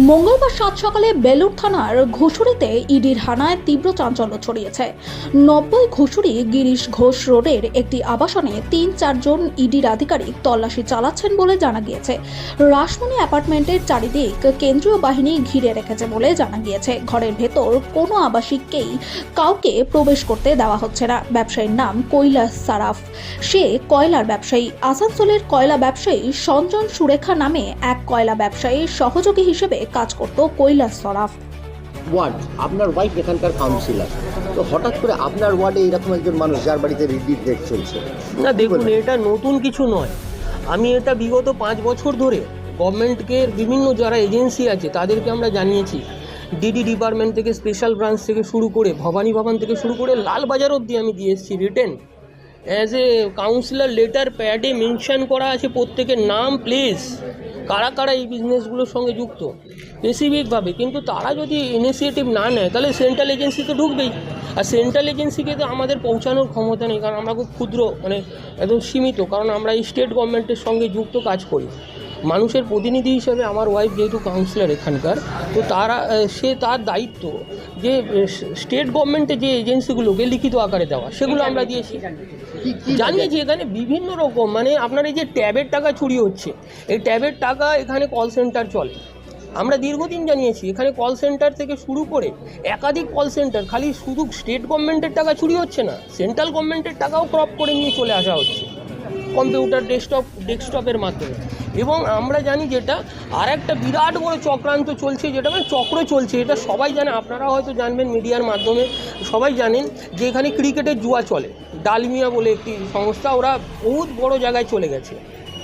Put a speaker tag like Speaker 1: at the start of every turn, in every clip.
Speaker 1: মঙ্গলবার সাত সকালে বেলুর থানার ঘুষুরিতে ইডির হানায় তীব্র চাঞ্চল্য ছড়িয়েছে। নব্বই ঘুষুরি গিরিশ ঘোষ রোডের একটি আবাসনে তিন চারজন ইডির আধিকারিক তল্লাশি চালাচ্ছেন বলে জানা গিয়েছে। রাসমণি অ্যাপার্টমেন্টের চারিদিক কেন্দ্রীয় বাহিনী ঘিরে রেখেছে বলে জানা গিয়েছে। ঘরের ভেতর কোনো আবাসিককেই কাউকে প্রবেশ করতে দেওয়া হচ্ছে না। ব্যবসায়ীর নাম কৈলাস সারাফ। সে কয়লার ব্যবসায়ী। আসানসোলের কয়লা ব্যবসায়ী সঞ্জন সুরেখা নামে এক কয়লা ব্যবসায়ীর সহযোগী হিসেবে কাজ করত কৈলাস সরাফ।
Speaker 2: ওয়ার্ড আপনার ওয়াইফ এখানকার কাউন্সিলর তো হঠাৎ করে আপনার ওয়ার্ডে এরকম একজন মানুষ যার বাড়িতে রিডিট রেট চলছে।
Speaker 3: না দেখুন এটা নতুন কিছু নয়। আমি এটা বিগত পাঁচ বছর ধরে গভর্নমেন্টকে বিভিন্ন যারা এজেন্সি আছে তাদেরকে আমরা জানিয়েছি। ডিডি ডিপার্টমেন্ট থেকে স্পেশাল ব্রাঞ্চ থেকে শুরু করে ভবানী ভবন থেকে শুরু করে লালবাজার অবধি আমি দিয়ে এসেছি written as a councillor letter প্যাডে মেনশন করা আছে প্রত্যেকের নাম প্লেস কারা কারা এই বিজনেসগুলোর সঙ্গে যুক্ত? স্পেসিফিকভাবে কিন্তু তারা যদি ইনিশিয়েটিভ না নেয়, তাহলে সেন্ট্রাল এজেন্সি তো ঢুকবেই। আর সেন্ট্রাল এজেন্সিকে তো আমাদের পৌঁছানোর ক্ষমতা নেই, কারণ আমরা খুব ক্ষুদ্র মানে একদম সীমিত, কারণ আমরা এই স্টেট গভর্নমেন্টের সঙ্গে যুক্ত কাজ করি। মানুষের প্রতিনিধি হিসেবে আমার ওয়াইফ যেহেতু কাউন্সিলর এখানকার তো তারা সে তার দায়িত্ব যে স্টেট গভর্নমেন্টের যে এজেন্সিগুলোকে লিখিত আকারে দেওয়া সেগুলো আমরা দিয়েছি। জানিয়েছি এখানে বিভিন্ন রকম মানে আপনার এই যে ট্যাবের টাকা চুরি হচ্ছে এই ট্যাবের টাকা এখানে কল সেন্টার চলে। আমরা দীর্ঘদিন জানিয়েছি এখানে কল সেন্টার থেকে শুরু করে একাধিক কল সেন্টার খালি শুধু স্টেট গভর্নমেন্টের টাকা চুরি হচ্ছে না সেন্ট্রাল গভর্নমেন্টের টাকাও ক্রপ করে নিয়ে চলে আসা হচ্ছে। কম্পিউটার, ডেস্কটপ, ডেস্কটপের মাধ্যমে। এবং আমরা জানি যেটা আর একটা বিরাট বড় চক্রান্ত চলছে, যেটা মানে চক্র চলছে। এটা সবাই জানে, আপনারা হয়তো জানবেন মিডিয়ার মাধ্যমে, সবাই জানেন যে এখানে ক্রিকেটের জুয়া চলে। ডালমিয়া বলে একটি সংস্থা, ওরা বহুত বড় জায়গায় চলে গেছে।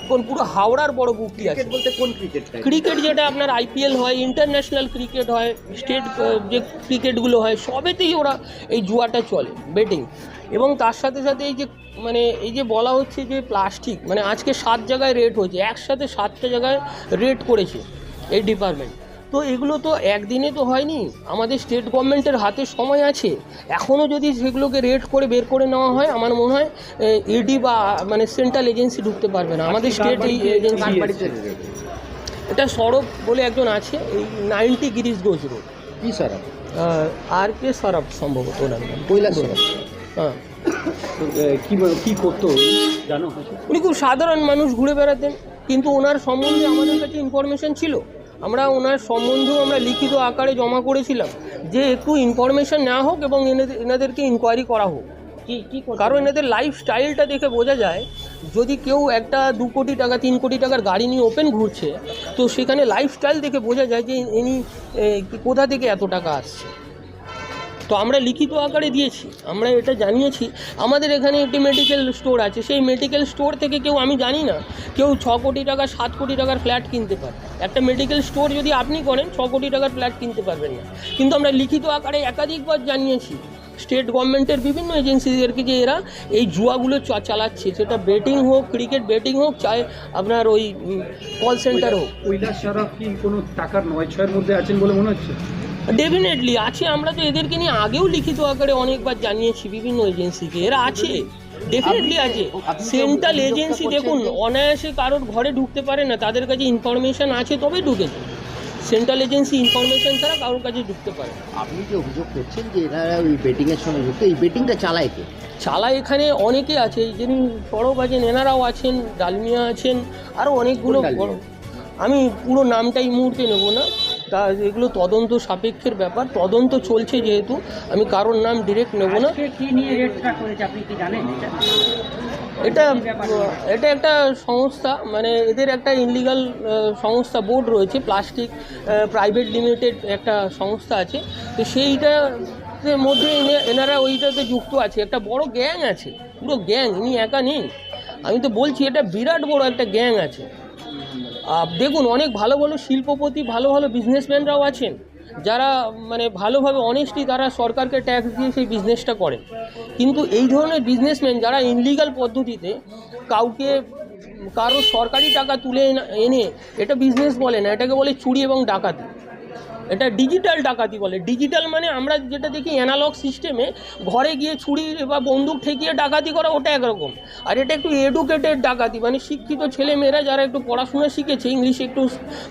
Speaker 3: কোন পুরো হাওড়ার বড় বুকটি আছে।
Speaker 2: ক্রিকেট বলতে কোন ক্রিকেট
Speaker 3: ক্রিকেট যেটা আপনার আইপিএল হয় ইন্টারন্যাশনাল ক্রিকেট হয় স্টেট যে ক্রিকেটগুলো হয় সবেতেই ওরা এই জুয়াটা চলে বেটিং এবং তার সাথে সাথে এই যে মানে এই যে বলা হচ্ছে যে প্লাস্টিক মানে আজকে সাত জায়গায় রেট হয়েছে একসাথে সাতটা জায়গায় রেট করেছে এই ডিপার্টমেন্ট তো এগুলো তো একদিনে তো হয়নি। আমাদের স্টেট গভর্নমেন্টের হাতে সময় আছে। এখনও যদি সেগুলোকে রেড করে বের করে নেওয়া হয় আমার মনে হয় ইডি বা মানে সেন্ট্রাল এজেন্সি ঢুকতে পারবে না। আমাদের স্টেট এই এজেন্সি এটা সরব বলে একজন আছে এই নাইনটি গিরিশ ঘোষ রোড।
Speaker 2: কি স্যার
Speaker 3: আর কে সরব সম্ভবত ওনার নাম।
Speaker 2: কৈলাস।
Speaker 3: হ্যাঁ।
Speaker 4: কি কি করতো জানো
Speaker 3: উনি খুব সাধারণ মানুষ ঘুরে বেড়াতেন। কিন্তু ওনার সম্বন্ধে আমাদের কাছে ইনফরমেশন ছিল। আমরা ওনার সম্বন্ধেও আমরা লিখিত আকারে জমা করেছিলাম যে একটু ইনফরমেশন নেওয়া হোক এবং এনাদের এনাদেরকে ইনকোয়ারি করা হোক।
Speaker 4: কি কি
Speaker 3: কারণ এনাদের লাইফ স্টাইলটা দেখে বোঝা যায় যদি কেউ একটা দু কোটি টাকা তিন কোটি টাকার গাড়ি নিয়ে ওপেন ঘুরছে তো সেখানে লাইফ স্টাইল দেখে বোঝা যায় যে ইনি কোথা থেকে এত টাকা আসছে। তো আমরা লিখিত আকারে দিয়েছি আমরা এটা জানিয়েছি। আমাদের এখানে একটি মেডিকেল স্টোর আছে সেই মেডিকেল স্টোর থেকে কেউ আমি জানি না কেউ ছ কোটি টাকা সাত কোটি টাকার ফ্ল্যাট কিনতে পারে। একটা মেডিকেল স্টোর যদি আপনি করেন ছ কোটি টাকার ফ্ল্যাট কিনতে পারবেন না কিন্তু আমরা লিখিত আকারে একাধিকবার জানিয়েছি স্টেট গভর্নমেন্টের বিভিন্ন এজেন্সিদেরকে যে এরা এই জুয়াগুলো চালাচ্ছে সেটা বেটিং হোক ক্রিকেট বেটিং হোক চাই আপনার ওই কল সেন্টার হোক
Speaker 4: কৈলাস সারাফ কি কোনো টাকার নয় ছয়ের মধ্যে আছেন বলে মনে হচ্ছে
Speaker 3: ডেফিনেটলি আছে আমরা তো এদেরকে নিয়ে আগেও লিখিত আকারে অনেকবার জানিয়েছি বিভিন্ন এজেন্সিকে এরা আছে ডেফিনেটলি আছে। সেন্ট্রাল এজেন্সি দেখুন অনায়াসে কারোর ঘরে ঢুকতে পারে না তাদের কাছে ইনফরমেশন আছে তবেই ঢুকেছে সেন্ট্রাল এজেন্সি ইনফরমেশন ছাড়া কারোর কাছে ঢুকতে পারে
Speaker 2: আপনি যে অভিযোগ করছেন যে এনারা ওই বেটিং এর সঙ্গে যুক্ত এই বেটিংটা চালায় কে?
Speaker 3: চালা এখানে অনেকে আছে যিনি সরব আছেন এনারাও আছেন ডালমিয়া আছেন আরও অনেকগুলো আমি পুরো নামটা এই মুহূর্তে নেব না। তা এগুলো তদন্ত সাপেক্ষের ব্যাপার। তদন্ত চলছে যেহেতু। আমি কারোর নাম ডিরেক্ট নেব না।
Speaker 5: এটা?
Speaker 3: এটা একটা সংস্থা মানে এদের একটা ইনলিগাল সংস্থা বোর্ড রয়েছে প্লাস্টিক প্রাইভেট লিমিটেড একটা সংস্থা আছে। তো সেইটা মধ্যে এনারা ওইটাতে যুক্ত আছে। একটা বড় গ্যাং আছে। পুরো গ্যাং ইনি একা নেই। আমি তো বলছি এটা বিরাট বড় একটা গ্যাং আছে। দেখুন, অনেক ভালো ভালো শিল্পপতি, ভালো ভালো বিজনেসম্যানরাও আছেন। যারা মানে ভালোভাবে অনেস্টলি তারা সরকারকে ট্যাক্স দিয়ে সেই বিজনেসটা করেন কিন্তু এই ধরনের বিজনেসম্যান যারা ইনলিগাল পদ্ধতিতে কাউকে, কারও সরকারি টাকা তুলে এনে- এনে এটা বিজনেস বলে না, এটাকে বলে চুরি এবং ডাকাতি। এটা ডিজিটাল ডাকাতি বলে। ডিজিটাল মানে আমরা যেটা দেখি অ্যানালগ সিস্টেমে ঘরে গিয়ে ছুরি বা বন্দুক ঠেকিয়ে ডাকাতি করা ওটা একরকম। আর এটা একটু এডুকেটেড ডাকাতি মানে শিক্ষিত ছেলেমেয়েরা যারা একটু পড়াশোনা শিখেছে ইংলিশ একটু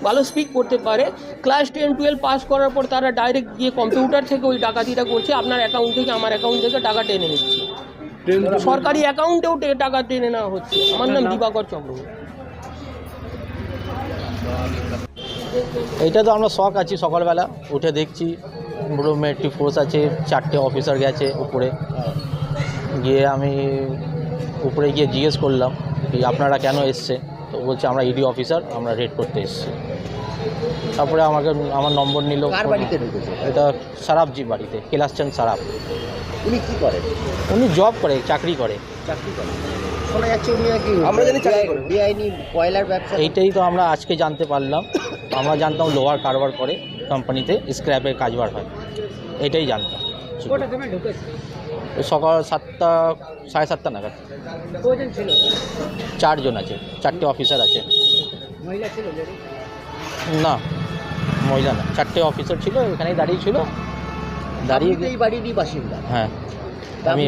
Speaker 3: ভালো স্পিক করতে পারে ক্লাস টেন টুয়েলভ পাস করার পর তারা ডাইরেক্ট গিয়ে কম্পিউটার থেকে ওই ডাকাতিটা করছে আপনার অ্যাকাউন্ট থেকে আমার অ্যাকাউন্ট থেকে টাকা টেনে নিচ্ছে। সরকারি অ্যাকাউন্টেও টাকা টেনে নেওয়া হচ্ছে। আমার নাম দিবাকর চক্রবর্তী
Speaker 6: এইটা তো আমরা শখ আছি সকালবেলা উঠে দেখছি। পুরো মেট্রিক ফোর্স আছে চারটে অফিসার গেছে উপরে। গিয়ে আমি উপরে গিয়ে জিজ্ঞেস করলাম কি আপনারা কেন এসছে? তো বলছে আমরা ইডি অফিসার আমরা রেড করতে এসেছি। তারপরে আমাকে আমার নম্বর নিল।
Speaker 2: কার
Speaker 6: এটা সারাবজি বাড়িতে কেলাসচাঁদ সারাব
Speaker 2: উনি কি করেন
Speaker 6: উনি জব করে চাকরি করে।
Speaker 2: চাকরি করেন শোনা যাচ্ছে উনি নাকি আমরা জানি বেআইনি কয়লার ব্যবসা
Speaker 6: এইটাই তো আমরা আজকে জানতে পারলাম। আমরা জানতাম লোহার কারবার করে কোম্পানিতে স্ক্র্যাপের কাজবার হয়। এটাই জানতাম। সকাল সাতটা সাড়ে সাতটা নাগাদ। চারজন আছে চারটে অফিসার আছে? না মহিলা না চারটে অফিসার ছিল এখানেই দাঁড়িয়ে ছিল। দাঁড়িয়ে
Speaker 2: এই বাড়িরই বাসিন্দা।
Speaker 6: হ্যাঁ আমি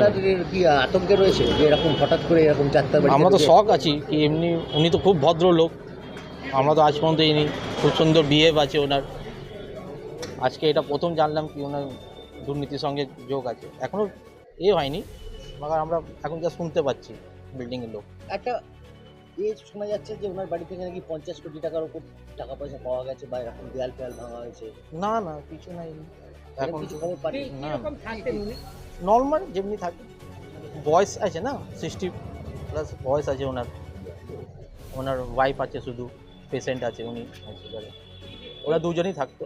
Speaker 2: কি আতঙ্কে রয়েছে যে এরকম হঠাৎ করে এরকম চারটা
Speaker 6: আমরা তো শখ আছি কি এমনি উনি তো খুব ভদ্র লোক আমরা তো আজ পর্যন্ত ইনি খুব সুন্দর বিহেভ আছে ওনার। আজকে এটা প্রথম জানলাম কি ওনার দুর্নীতির সঙ্গে যোগ আছে। এখনও এ হয়নি মাগার আমরা এখন যা শুনতে পাচ্ছি বিল্ডিংয়ের লোক।
Speaker 2: একটা এ শোনা যাচ্ছে যে ওনার বাড়ি থেকে নাকি পঞ্চাশ কোটি টাকার উপর টাকা পয়সা পাওয়া গেছে বা এরকম দেয়াল ফেয়াল ভাঙা হয়েছে।
Speaker 6: না না কিছু নাই। এখন
Speaker 2: কিছু খবর
Speaker 6: না।
Speaker 5: কীরকম থাকতেন উনি?
Speaker 6: নর্মাল যেমনি থাকে। বয়স আছে না সিক্সটি প্লাস বয়স আছে ওনার। ওনার ওয়াইফ আছে শুধু। পেশেন্ট আছে উনি হসপিটালে ওরা দুজনেই থাকতো।